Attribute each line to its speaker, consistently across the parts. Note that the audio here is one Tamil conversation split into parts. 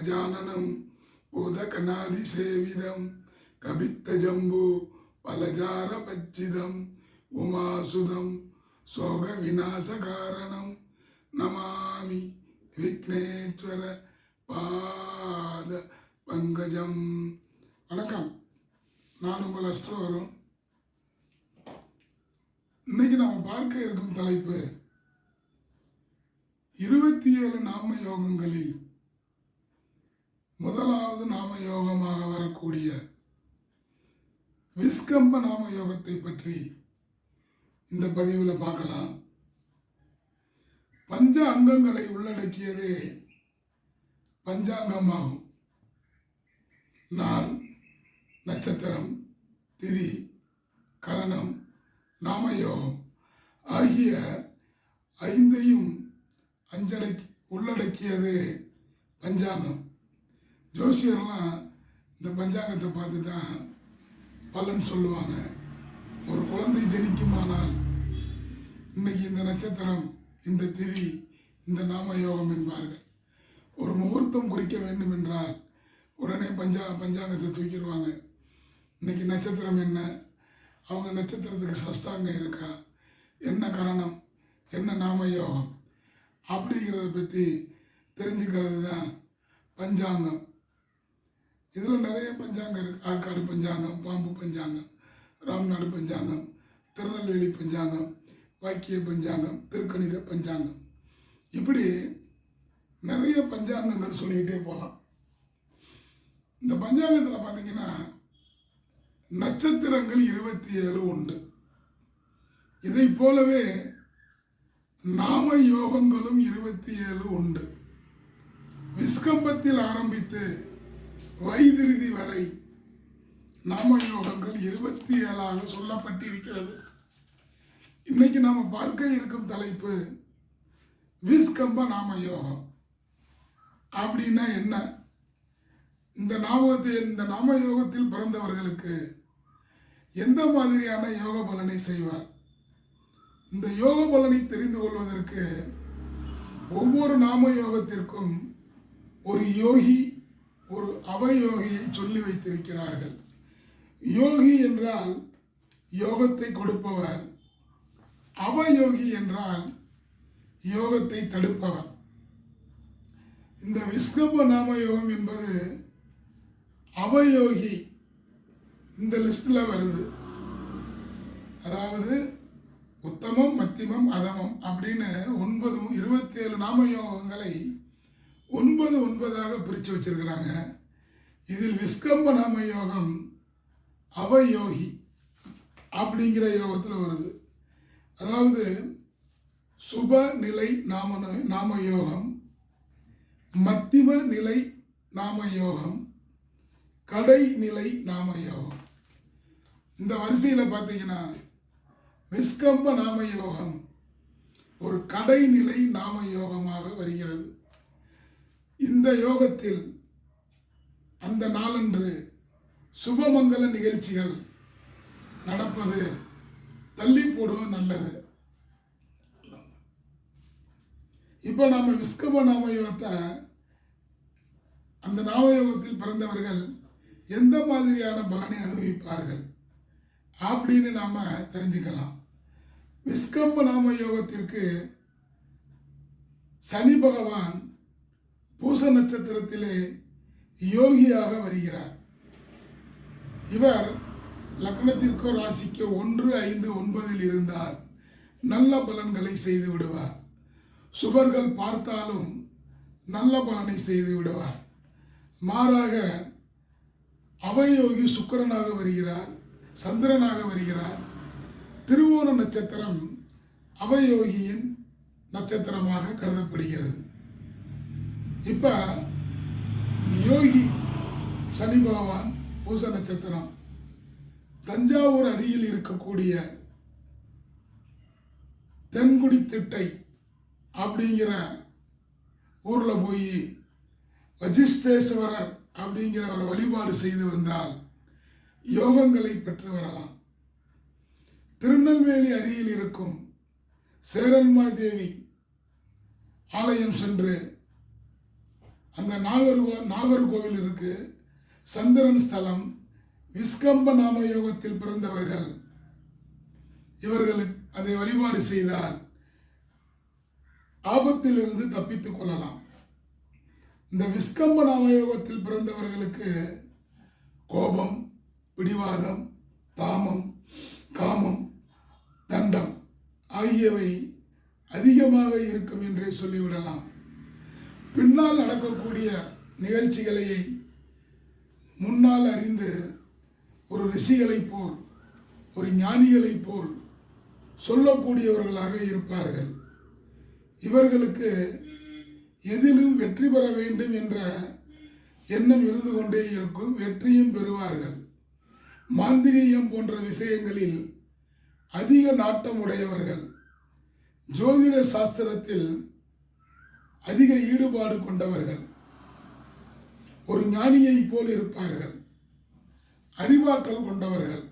Speaker 1: கஜானனம் பூதகணாதிசேவிதம் கபித்த ஜம்பு பலஜார பச்சிதம் உமாசுதம் சோக விநாசகாரணம் நமாமி விக்னேஸ்வர பாத பங்கஜம். வணக்கம். நான் உங்கள் அஸ்ட்ரோ வரும் இன்னைக்கு நாம் பார்க்க இருக்கும் தலைப்பு இருபத்தி ஏழு நாம யோகங்களில் நாம யோகமாக வரக்கூடிய விஸ்கம்ப நாம யோகத்தை பற்றி இந்த பதிவில் பார்க்கலாம். பஞ்ச அங்கங்களை உள்ளடக்கியதே பஞ்சாங்கமாகும். நாள் நட்சத்திரம் திதி கரணம் நாமயோகம் ஆகிய ஐந்தையும் அஞ்சடக்கி உள்ளடக்கியது பஞ்சாங்கம். ஜோசியர்லாம் இந்த பஞ்சாங்கத்தை பார்த்து தான் பலன் சொல்லுவாங்க. ஒரு குழந்தை ஜனிக்குமானால் இன்னைக்கு இந்த நட்சத்திரம் இந்த திதி இந்த நாம யோகம் என்பார்கள். ஒரு முகூர்த்தம் குறிக்க வேண்டும் என்றால் உடனே பஞ்சா பஞ்சாங்கத்தை தூக்கிடுவாங்க. இன்னைக்கு நட்சத்திரம் என்ன? அவங்க நட்சத்திரத்துக்கு சஷ்டாங்கம் இருக்கா? என்ன காரணம்? என்ன நாம யோகம் அப்படிங்கிறத பற்றி தெரிஞ்சுக்கிறது தான் பஞ்சாங்கம். இதில் நிறைய பஞ்சாங்கம் இருக்குது ஆற்காடு பஞ்சாங்கம் பாம்பு பஞ்சாங்கம் ராம்நாடு பஞ்சாங்கம் திருநெல்வேலி பஞ்சாங்கம் வாக்கிய பஞ்சாங்கம் திருக்கணித பஞ்சாங்கம். இப்படி நிறைய பஞ்சாங்கங்கள் சொல்லிக்கிட்டே போகலாம் இந்த பஞ்சாங்கத்தில் பார்த்தீங்கன்னா நட்சத்திரங்கள் இருபத்தி ஏழு உண்டு. இதை போலவே நாம யோகங்களும் இருபத்தி ஏழு உண்டு. விஸ்கம்பத்தில் ஆரம்பித்து வைதிருதி வரை நாம யோகங்கள் இருபத்தி ஏழாக சொல்லப்பட்டிருக்கிறது. இன்னைக்கு நாம் பார்க்க இருக்கும் தலைப்பு விஸ்கம்ப நாம யோகம் அப்படின்னா என்ன? இந்த நாமத்தை இந்த நாம யோகத்தில் பிறந்தவர்களுக்கு எந்த மாதிரியான யோக பலனை செய்வார்? இந்த யோக பலனை தெரிந்து கொள்வதற்கு ஒவ்வொரு நாம யோகத்திற்கும் ஒரு யோகி ஒரு அவயோகியை சொல்லி வைத்திருக்கிறார்கள். யோகி என்றால் யோகத்தை கொடுப்பவர். அவயோகி என்றால் யோகத்தை தடுப்பவர். இந்த விஸ்கப நாம யோகம் என்பது அவயோகி இந்த லிஸ்டில் வருது. அதாவது உத்தமம் மத்தியமம் அதமம் அப்படின்னு ஒன்பது இருபத்தேழு நாம யோகங்களை ஒன்பது ஒன்பதாக பிரித்து வச்சிருக்கிறாங்க. இதில் விஸ்கம்ப நாம யோகம் அவயோகி அப்படிங்கிற யோகத்தில் வருது. அதாவது சுப நிலை நாம நாம யோகம் மத்திம நிலை நாம யோகம் கடைநிலை நாம யோகம். இந்த வரிசையில் பார்த்தீங்கன்னா விஸ்கம்ப நாம யோகம் ஒரு கடைநிலை நாம யோகமாக வருகிறது. இந்த யோகத்தில் அந்த நாளன்று சுபமங்கல நிகழ்ச்சிகள் நடப்பது தள்ளி போடுவது நல்லது. இப்போ நாம் விஸ்கப நாம யோகத்தை அந்த நாமயோகத்தில் பிறந்தவர்கள் எந்த மாதிரியான பலனை அனுபவிப்பார்கள் அப்படின்னு நாம் தெரிஞ்சுக்கலாம். விஸ்கம்ப நாம யோகத்திற்கு சனி பகவான் பூச நட்சத்திரத்திலே யோகியாக வருகிறார். இவர் லக்னத்திற்கோ ராசிக்கோ ஒன்று ஐந்து ஒன்பதில் இருந்தால் நல்ல பலன்களை செய்து விடுவார். சுபர்கள் பார்த்தாலும் நல்ல பலனை செய்து விடுவார். மாறாக அவயோகி சுக்கரனாக வருகிறார் சந்திரனாக வருகிறார். திருவோண நட்சத்திரம் அவயோகியின் நட்சத்திரமாக கருதப்படுகிறது. இப்போ யோகி சனி பகவான் பூச நட்சத்திரம் தஞ்சாவூர் அருகில் இருக்கக்கூடிய தென்குடி திட்டை அப்படிங்கிற ஊரில் போய் வஜிஷ்டேஸ்வரர் அப்படிங்கிற ஒரு வழிபாடு செய்து வந்தால் யோகங்களை பெற்று வரலாம். திருநெல்வேலி அருகில் இருக்கும் சேரன்மாதேவி ஆலயம் சென்று அந்த நாகர் நாகர்கோவில் இருக்கு. சந்திரன் ஸ்தலம் விஸ்கம்ப நாம யோகத்தில் பிறந்தவர்கள். இவர்களுக்கு அதை வழிபாடு செய்தால் ஆபத்திலிருந்து தப்பித்துக் கொள்ளலாம். இந்த விஸ்கம்ப நாமயோகத்தில் பிறந்தவர்களுக்கு கோபம் பிடிவாதம் தாமம் காமம் தண்டம் ஆகியவை அதிகமாக இருக்கும் என்றே சொல்லிவிடலாம். பின்னால் நடக்கக்கூடிய நிகழ்ச்சிகளையை முன்னால் அறிந்து ஒரு ரிஷிகளைப் போல் ஒரு ஞானிகளைப் போல் சொல்லக்கூடியவர்களாக இருப்பார்கள். இவர்களுக்கு எதிலும் வெற்றி பெற வேண்டும் என்ற எண்ணம் இருந்து கொண்டே இருக்கும் வெற்றியும் பெறுவார்கள். மாந்திரீயம் போன்ற விஷயங்களில் அதிக நாட்டம் உடையவர்கள். ஜோதிட சாஸ்திரத்தில் அதிக ஈடுபாடு கொண்டவர்கள். ஒரு ஞானியைப் போல் இருப்பார்கள். அறிவாற்றல் கொண்டவர்கள்.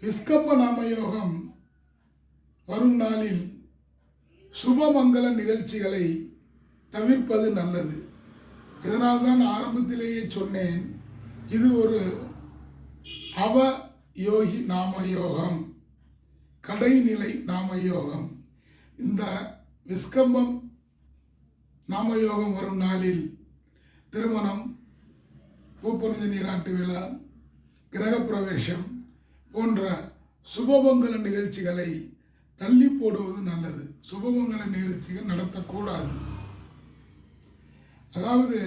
Speaker 1: விஸ்கம்ப நாம யோகம் வரும் நாளில் சுபமங்கல நிகழ்ச்சிகளை தவிர்ப்பது நல்லது. இதனால்தான் ஆரம்பத்திலேயே சொன்னேன் இது ஒரு அவ யோகி நாம யோகம் கடைநிலை நாம யோகம் இந்த விஸ்கம்பம் நாமயோகம் வரும் நாளில் திருமணம் பூப்பணித நீராட்டு விழா கிரகப்பிரவேசம் போன்ற சுபமங்கல நிகழ்ச்சிகளை தள்ளி போடுவது நல்லது. சுபமங்கல நிகழ்ச்சிகள் நடத்தக்கூடாது. அதாவது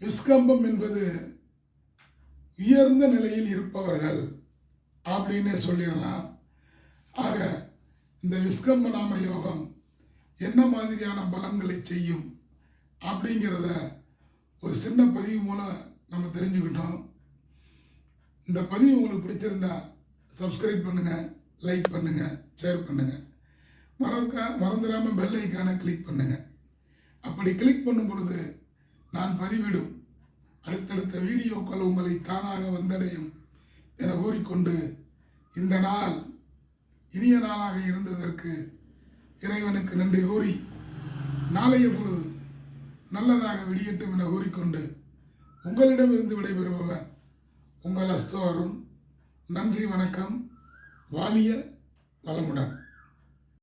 Speaker 1: விஸ்கம்பம் என்பது உயர்ந்த நிலையில் இருப்பவர்கள் அப்படின்னே சொல்லிடலாம். ஆக இந்த விஸ்கம்ப நாம யோகம் என்ன மாதிரியான பலன்களை செய்யும் அப்படிங்கிறத ஒரு சின்ன பதிவு மூலம் நம்ம தெரிஞ்சுக்கிட்டோம். இந்த பதிவு உங்களுக்கு பிடிச்சிருந்தா சப்ஸ்கிரைப் பண்ணுங்கள் லைக் பண்ணுங்கள் ஷேர் பண்ணுங்கள் மறக்க மறந்துடாமல் பெல் ஐக்கானை கிளிக் பண்ணுங்கள் அப்படி கிளிக் பண்ணும் பொழுது நான் பதிவிடும். அடுத்தடுத்த வீடியோக்கள் உங்களை தானாக வந்தடையும் என கூறிக்கொண்டு இந்த நாள் இனிய நாளாக இருந்ததற்கு இறைவனுக்கு நன்றி கூறி நாளைய பொழுது நல்லதாக வெளியேற்றும் என கூறிக்கொண்டு உங்களிடமிருந்து விடைபெறுபவர் உங்கள் அஸ்தோ அருண் நன்றி வணக்கம் வாலிய வளமுடன்.